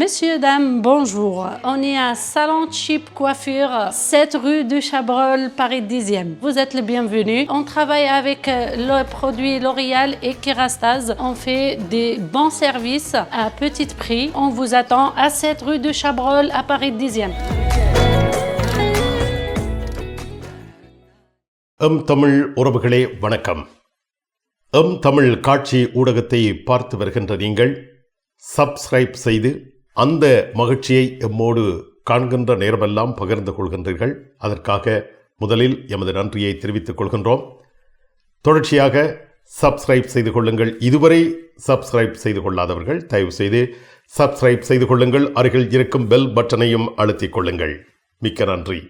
Messieurs, dames, bonjour. On est à Salon Chip Coiffure, 7 rue du Chabrol, Paris 10e. Vous êtes le bienvenu. On travaille avec euh, le produit L'Oréal et Kerastase. On fait des bons services à petit prix. On vous attend à 7 rue du Chabrol, à Paris 10e. M Tamil உறவுகளே வணக்கம் M Tamil காட்சி ஊடகத்தை பார்த்து வருகின்ற நீங்கள் subscribe செய்து அந்த மகிழ்ச்சியை எம்மோடு காண்கின்ற நேரமெல்லாம் பகிர்ந்து கொள்கின்றீர்கள். அதற்காக முதலில் எமது நன்றியை தெரிவித்துக் கொள்கின்றோம். தொடர்ச்சியாக சப்ஸ்கிரைப் செய்து கொள்ளுங்கள். இதுவரை சப்ஸ்கிரைப் செய்து கொள்ளாதவர்கள் தயவு செய்து சப்ஸ்கிரைப் செய்து கொள்ளுங்கள். அருகில் இருக்கும் பெல் பட்டனையும் அழுத்திக் கொள்ளுங்கள். மிக்க நன்றி.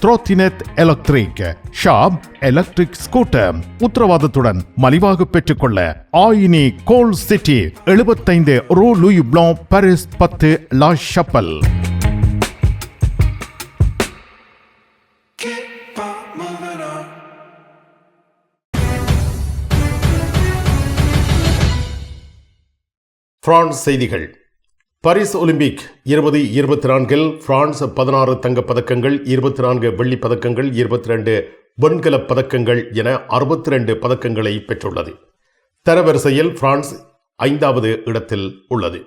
த்ரோத்தினெட் எலக்ட்ரிக் ஷாப் எலக்ட்ரிக் ஸ்கூட்டர் உத்தரவாதத்துடன் மலிவாக பெற்றுக்கொள்ள ஆயினி கோல் சிட்டி எழுபத்தைந்து ரூ லூயி பிளோ பாரிஸ் பத்து லா ஷப்பல். பிரான்ஸ் செய்திகள் பாரிஸ் ஒலிம்பிக் இருபது இருபத்தி நான்கில் பிரான்ஸ் பதினாறு தங்கப்பதக்கங்கள் இருபத்தி நான்கு வெள்ளிப் பதக்கங்கள் இருபத்தி ரெண்டு வெண்கலப் பதக்கங்கள் என அறுபத்தி ரெண்டு பதக்கங்களை பெற்றுள்ளது. தரவரிசையில் பிரான்ஸ் ஐந்தாவது இடத்தில் உள்ளது.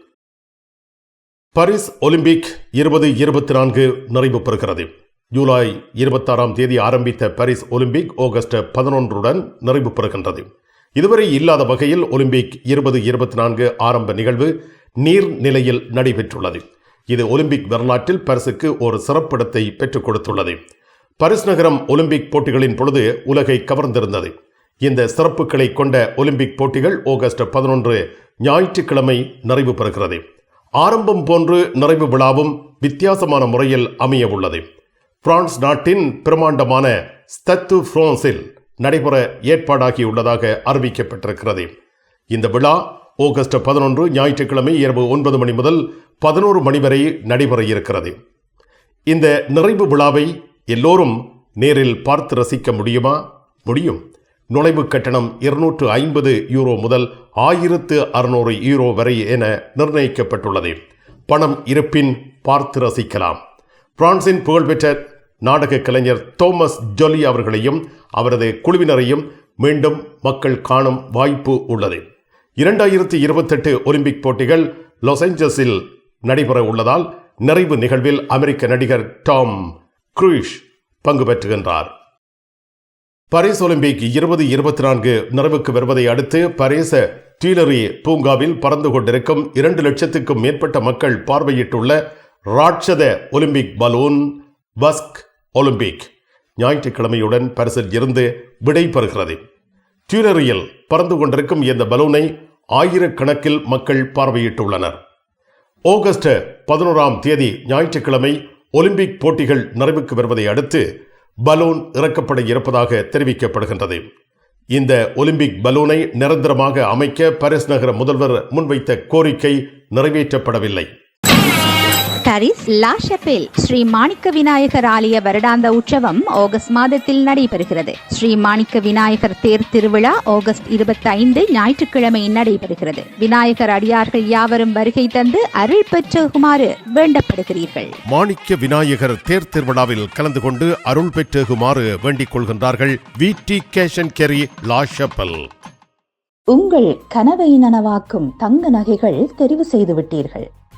பாரிஸ் ஒலிம்பிக் இருபது இருபத்தி நான்கு நிறைவு பெறுகிறது. ஜூலை இருபத்தாறாம் தேதி ஆரம்பித்த பாரிஸ் ஒலிம்பிக் ஆகஸ்ட் பதினொன்றுடன் நிறைவு பெறுகின்றது. இதுவரை இல்லாத வகையில் ஒலிம்பிக் இருபது இருபத்தி நான்கு ஆரம்ப நிகழ்வு நீர்நிலையில் நடைபெற்றுள்ளது. இது ஒலிம்பிக் வரலாற்றில் பரிசுக்கு ஒரு சிறப்பிடத்தை பெற்றுக் கொடுத்துள்ளது. பரிஸ் நகரம் ஒலிம்பிக் போட்டிகளின் பொழுது உலகை கவர்ந்திருந்தது. இந்த சிறப்புகளை கொண்ட ஒலிம்பிக் போட்டிகள் ஆகஸ்ட் பதினொன்று ஞாயிற்றுக்கிழமை நிறைவு பெறுகிறது. ஆரம்பம் போன்று நிறைவு விழாவும் வித்தியாசமான முறையில் அமைய உள்ளது பிரான்ஸ் நாட்டின் பிரமாண்டமான ஸ்தத்து பிரான்சில் நடைபெற ஏற்பாடாகியுள்ளதாக அறிவிக்கப்பட்டிருக்கிறது. இந்த விழா ஆகஸ்ட் பதினொன்று ஞாயிற்றுக்கிழமை இரவு ஒன்பது மணி முதல் பதினோரு மணி வரை நடைபெற இருக்கிறது. இந்த நிறைவு விழாவை எல்லோரும் நேரில் பார்த்து ரசிக்க முடியுமா? முடியும். நுழைவு கட்டணம் இருநூற்று ஐம்பது யூரோ முதல் ஆயிரத்து அறுநூறு யூரோ வரை என நிர்ணயிக்கப்பட்டுள்ளது. பணம் இருப்பின் பார்த்து ரசிக்கலாம். பிரான்சின் புகழ்பெற்ற நாடக கலைஞர் தோமஸ் ஜொலி அவர்களையும் அவரது குழுவினரையும் மீண்டும் மக்கள் காணும் வாய்ப்பு உள்ளது. இரண்டாயிரத்தி இருபத்தெட்டு ஒலிம்பிக் போட்டிகள் லாஸ் ஏஞ்சல்ஸில் நடைபெற உள்ளதால் நிறைவு நிகழ்வில் அமெரிக்க நடிகர் டாம் குரூஷ் பங்கு பெற்றுகின்றார். பாரிஸ் ஒலிம்பிக் இருபது இருபத்தி நான்கு நிறைவுக்கு வருவதை அடுத்து பரிச டீலரி பூங்காவில் பறந்து கொண்டிருக்கும் இரண்டு லட்சத்துக்கும் மேற்பட்ட மக்கள் பார்வையிட்டுள்ள ராட்சத ஒலிம்பிக் பலூன் பஸ்க் ஒலிம்பிக் ஞாயிற்றுக்கிழமையுடன் பரிசில் இருந்து விடை பெறுகிறது. டியூலரியில் பறந்து கொண்டிருக்கும் இந்த பலூனை ஆயிரக்கணக்கில் மக்கள் பார்வையிட்டுள்ளனர். ஆகஸ்ட் பதினோராம் தேதி ஞாயிற்றுக்கிழமை ஒலிம்பிக் போட்டிகள் நிறைவுக்கு வருவதை அடுத்து பலூன் இறக்கப்பட இருப்பதாக தெரிவிக்கப்படுகின்றது. இந்த ஒலிம்பிக் பலூனை நிரந்தரமாக அமைக்க பாரிஸ் நகர முதல்வர் முன்வைத்த கோரிக்கை நிறைவேற்றப்படவில்லை. Paris La Chapelle Sri Manicka Vinayagar ஆலய வருடாந்த உற்சவம் ஆகஸ்ட் மாதத்தில் நடைபெறுகிறது. ஸ்ரீ மாணிக்க விநாயகர் தேர் திருவிழா ஆகஸ்ட் இருபத்தி ஐந்து ஞாயிற்றுக்கிழமை நடைபெறுகிறது. விநாயகர் அடியார்கள் யாவரும் வருகை தந்து அருள் பெற்றுகுமாறு வேண்டப்படுகிறீர்கள். மாணிக்க விநாயகர் தேர் திருவிழாவில் கலந்து கொண்டு அருள் பெற்றுகுமாறு வேண்டிக் கொள்கின்றார்கள் V. D. Cash and carry La Chapelle உங்கள் கனவை நனவாக்கும் தங்க நகைகள் தெரிவு செய்து விட்டீர்கள்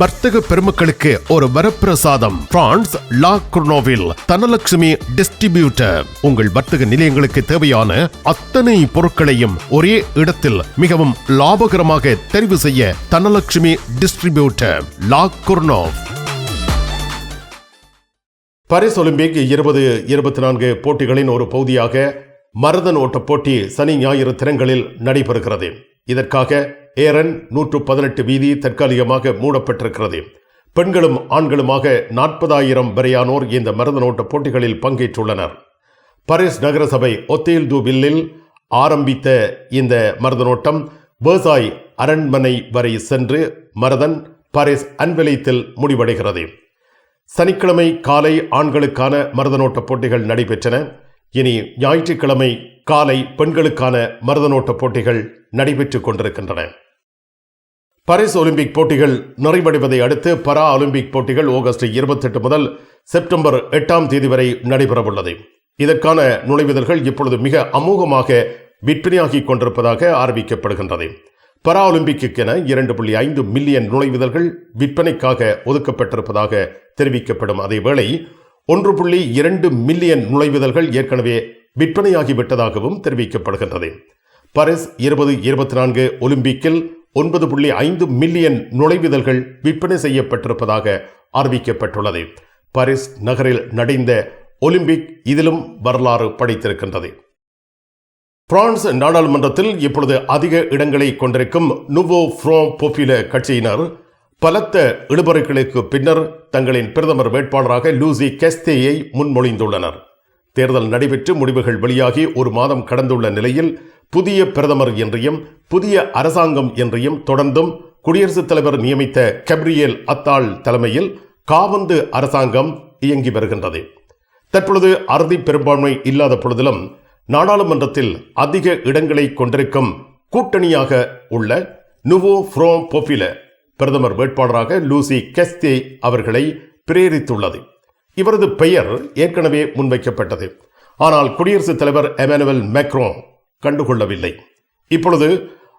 வர்த்தக பெருமக்களுக்கு ஒரு வரப்பிரசாதம். பிரான்ஸ் லா குர்னோவில் தனலட்சுமி டிஸ்ட்ரிபியூட்டர். உங்கள் வர்த்தக நிலையங்களுக்கு தேவையான அத்தனை பொருட்களையும் ஒரே இடத்தில் மிகவும் லாபகரமாக தெரிவு செய்ய Dhanalakshmi distributor La Courneuve Paris Olympic இருபது இருபத்தி நான்கு போட்டிகளின் ஒரு பகுதியாக மரதன் ஓட்ட போட்டி சனி ஞாயிறு தினங்களில் நடைபெறுகிறது. இதற்காக ஏரன் நூற்று பதினெட்டு வீதி தற்காலிகமாக மூடப்பட்டிருக்கிறது. பெண்களும் ஆண்களுமாக நாற்பதாயிரம் வரையானோர் இந்த மருந்து ஓட்ட போட்டிகளில் பங்கேற்றுள்ளனர். பாரிஸ் நகரசபை ஒத்தேல் து வில்லில் ஆரம்பித்த இந்த மருதநோட்டம் வேசாய் அரண்மனை வரை சென்று மரதன் பாரிஸ் அன்வெலித்தில் முடிவடைகிறது. சனிக்கிழமை காலை ஆண்களுக்கான மருதநோட்ட போட்டிகள் நடைபெற்றன. இனி ஞாயிற்றுக்கிழமை காலை பெண்களுக்கான மருதநோட்ட போட்டிகள் நடைபெற்றுக் கொண்டிருக்கின்றன. பாரிஸ் ஒலிம்பிக் போட்டிகள் நிறைவடைவதை அடுத்து பரா ஒலிம்பிக் போட்டிகள் ஆகஸ்ட் இருபத்தெட்டு முதல் செப்டம்பர் எட்டாம் தேதி வரை நடைபெறவுள்ளது. இதற்கான நுழைவுதல்கள் இப்பொழுது மிக அமோகமாக விற்பனையாகிக் கொண்டிருப்பதாக அறிவிக்கப்படுகின்றது. பரா ஒலிம்பிக்கென இரண்டு புள்ளி ஐந்து மில்லியன் நுழைவுதல்கள் விற்பனைக்காக ஒதுக்கப்பட்டிருப்பதாக தெரிவிக்கப்படும் அதேவேளை ஒன்று புள்ளி இரண்டு மில்லியன் நுழைவுதல்கள் ஏற்கனவே விற்பனையாகிவிட்டதாகவும் தெரிவிக்கப்படுகின்றது. பாரிஸ் இருபது இருபத்தி நான்கு ஒலிம்பிக்கில் ஒன்பது புள்ளி ஐந்து மில்லியன் நுழைவிதழ்கள் விற்பனை செய்யப்பட்டிருப்பதாக அறிவிக்கப்பட்டுள்ளது. பாரிஸ் நகரில் நடைந்த ஒலிம்பிக் இதிலும் வரலாறு படைத்திருக்கின்றது. பிரான்ஸ் நாடாளுமன்றத்தில் இப்பொழுது அதிக இடங்களை கொண்டிருக்கும் நுவோ ஃப்ரோ பொப்புல கட்சியினர் பலத்த இழுபறைகளுக்கு பின்னர் தங்களின் பிரதமர் வேட்பாளராக லூசி கெஸ்தேயை முன்மொழிந்துள்ளனர். தேர்தல் நடைபெற்று முடிவுகள் வெளியாகி ஒரு மாதம் கடந்துள்ள நிலையில் புதிய பிரதமர் என்றையும் புதிய அரசாங்கம் என்றையும் தொடர்ந்தும் குடியரசுத் தலைவர் நியமித்த கப்ரியேல் அத்தாள் தலைமையில் காவந்து அரசாங்கம் இயங்கி வருகின்றது. தற்பொழுது அறுதி பெரும்பான்மை இல்லாத பொழுதிலும் நாடாளுமன்றத்தில் அதிக இடங்களை கொண்டிருக்கும் கூட்டணியாக உள்ள நுவோ ஃப்ரோ பொபில பிரதமர் வேட்பாளராக லூசி கெஸ்தே அவர்களை பிரேரித்துள்ளது. இவரது பெயர் ஏற்கனவே முன்வைக்கப்பட்டது. ஆனால் குடியரசுத் தலைவர் எமானுவல் மெக்ரோ கண்டுகொள்ளவில்லை. இப்பொழுது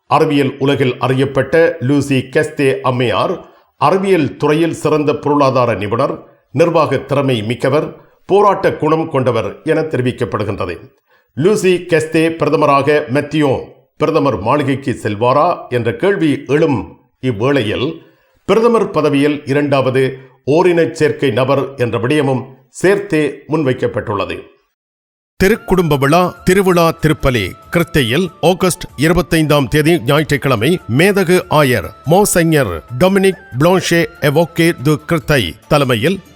அறிவியல் உலகில் அறியப்பட்ட லூசி கெஸ்தே அம்மையார் அறிவியல் துறையில் சிறந்த பொருளாதார நிபுணர் நிர்வாக திறமை மிக்கவர் போராட்ட குணம் கொண்டவர் என தெரிவிக்கப்படுகின்றது. லூசி கெஸ்தே பிரதமராக மெத்தியோ பிரதமர் மாளிகைக்கு செல்வாரா என்ற கேள்வி எழும் இவ்வேளையில் பிரதமர் பதவியில் இரண்டாவது ஓரினச் சேர்க்கை நபர் என்ற விடயமும் சேர்த்தே முன்வைக்கப்பட்டுள்ளது. திருக்குடும்ப விழா திருவிழா திருப்பலி கிருத்தையில் ஆகஸ்ட் இருபத்தைந்தாம் தேதி ஞாயிற்றுக்கிழமை மேதகு ஆயர் மோசைஞர் டொமினிக் பிளான்ஷே எவோகே து கிருத்தை தலைமையில்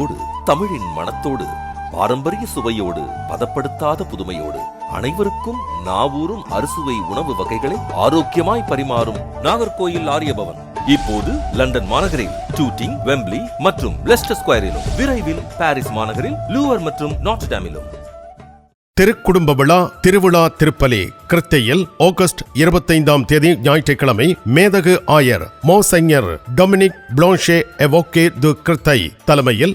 ஷபெல் தமிழின் மனத்தோடு பாரம்பரிய சுவையோடு பதப்படுத்தாத புதுமையோடு அனைவருக்கும் நாவூரும் அறுசுவை உணவு வகைகளை ஆரோக்கியமாய் பரிமாறும் நாகர்கோயில் ஆரியபவன். இப்போது லண்டன் மாநகரில் டூட்டிங் வெம்ப்லி மற்றும் லெஸ்டர் ஸ்கொயரிலும் விரைவில் பாரிஸ் மாநகரில் லூவர் மற்றும் நாட்ஸ்டாமிலும் திருக்குடும்ப விழா திருவிழா திருப்பலி கிருத்தையில் ஆகஸ்ட் இருபத்தைந்தாம் தேதி ஞாயிற்றுக்கிழமை மேதகு ஆயர் மோசைஞர் டொமினிக் பிளான்ஷே எவோகே து கிருத்தை தலைமையில்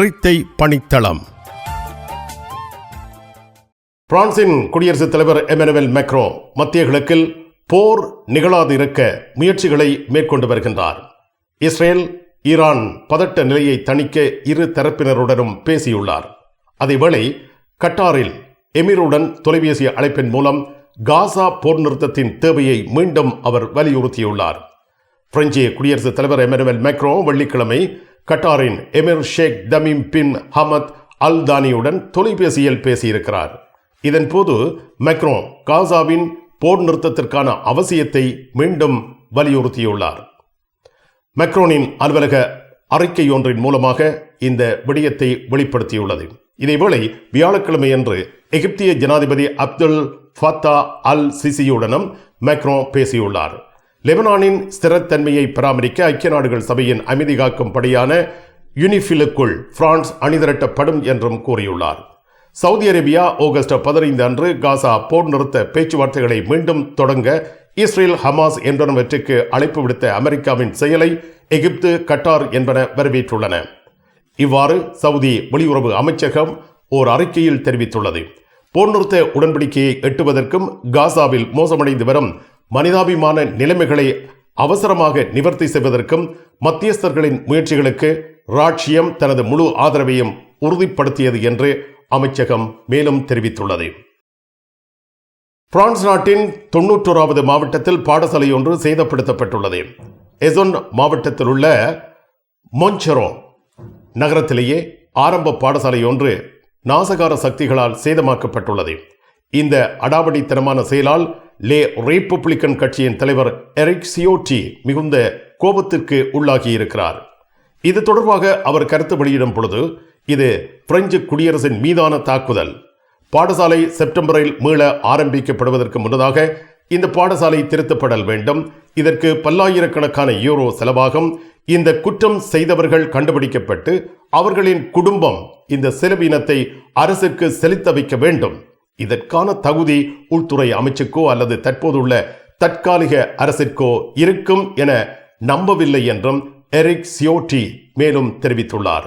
கிறித்தை பணித்தளம். பிரான்சின் குடியரசுத் தலைவர் எமனுவல் மெக்ரோ மத்திய கிழக்கில் போர் நிகழாது இருக்க முயற்சிகளை மேற்கொண்டு வருகின்றார். இஸ்ரேல் ஈரான் பதட்ட நிலையை தணிக்க இரு தரப்பினருடனும் பேசியுள்ளார். அதேவேளை கட்டாரில் எமிருடன் தொலைபேசி அழைப்பின் மூலம் காசா போர் நிறுத்தத்தின் தேவையை மீண்டும் அவர் வலியுறுத்தியுள்ளார். பிரெஞ்சு குடியரசுத் தலைவர் எமனுவல் மேக்ரோ வெள்ளிக்கிழமை கட்டாரின் emir Sheikh Tamim bin Hamad Al தானியுடன் தொலைபேசியில் பேசியிருக்கிறார். இதன்போது மெக்ரோ காசாவின் போர் நிறுத்தத்திற்கான அவசியத்தை மீண்டும் வலியுறுத்தியுள்ளார். மெக்ரோனின் அலுவலக அறிக்கை ஒன்றின் மூலமாக இந்த விடயத்தை வெளிப்படுத்தியுள்ளது. இதேவேளை வியாழக்கிழமையன்று எகிப்திய ஜனாதிபதி அப்துல் ஃபத்தா அல் சிசியுடனும் மெக்ரோ பேசியுள்ளார். லெபனானின் ஸ்திரத்தன்மையை பராமரிக்க ஐக்கிய நாடுகள் சபையின் அமைதி காக்கும் படியான யுனிஃபிலுக்குள் பிரான்ஸ் அணிதிரட்டப்படும் என்றும் கூறியுள்ளார். சவுதி அரேபியா ஆகஸ்ட் பதினைந்து அன்று காசா போர் நிறுத்த பேச்சுவார்த்தைகளை மீண்டும் தொடங்க இஸ்ரேல் ஹமாஸ் என்பனவற்றுக்கு அழைப்பு விடுத்த அமெரிக்காவின் செயலை எகிப்து கட்டார் என்பன வரவேற்றுள்ளன. இவ்வாறு சவுதி வெளியுறவு அமைச்சகம் ஓர் அறிக்கையில் தெரிவித்துள்ளது. போர் நிறுத்த உடன்படிக்கையை எட்டுவதற்கும் காசாவில் மோசமடைந்து வரும் மனிதாபிமான நிலைமைகளை அவசரமாக நிவர்த்தி செய்வதற்கும் மத்தியஸ்தர்களின் முயற்சிகளுக்கு ராட்சியம் தனது முழு ஆதரவையும் உறுதிப்படுத்தியது என்று அமைச்சகம் மேலும் தெரிவித்துள்ளது. பிரான்ஸ் நாட்டின் தொன்னூற்றோராவது மாவட்டத்தில் பாடசாலை ஒன்று சேதப்படுத்தப்பட்டுள்ளது. எசொன் மாவட்டத்தில் உள்ள மொஞ்சரோ நகரத்திலேயே ஆரம்ப பாடசாலை ஒன்று நாசகார சக்திகளால் சேதமாக்கப்பட்டுள்ளது. இந்த அடாவடித்தனமான செயலால் லே ரீபப்ளிக்கன் கட்சியின் தலைவர் எரிக் சியோட்டி மிகுந்த கோபத்திற்கு உள்ளாகியிருக்கிறார். இது தொடர்பாக அவர் கருத்து வெளியிடும் பொழுது இது பிரெஞ்சு குடியரசின் மீதான தாக்குதல். பாடசாலை செப்டம்பரில் மீள ஆரம்பிக்கப்படுவதற்கு முன்னதாக இந்த பாடசாலை திருத்தப்படல் வேண்டும். இதற்கு பல்லாயிரக்கணக்கான யூரோ செலவாகும். இந்த குற்றம் செய்தவர்கள் கண்டுபிடிக்கப்பட்டு அவர்களின் குடும்பம் இந்த செலவினத்தை அரசுக்கு செலுத்த வைக்க வேண்டும். இதற்கான தகுதி உள்துறை அமைச்சுக்கோ அல்லது தற்போதுள்ள தற்காலிக அரசிற்கோ இருக்கும் என நம்பவில்லை என்றும் எரிக் சியோட்டி மேலும் தெரிவித்துள்ளார்.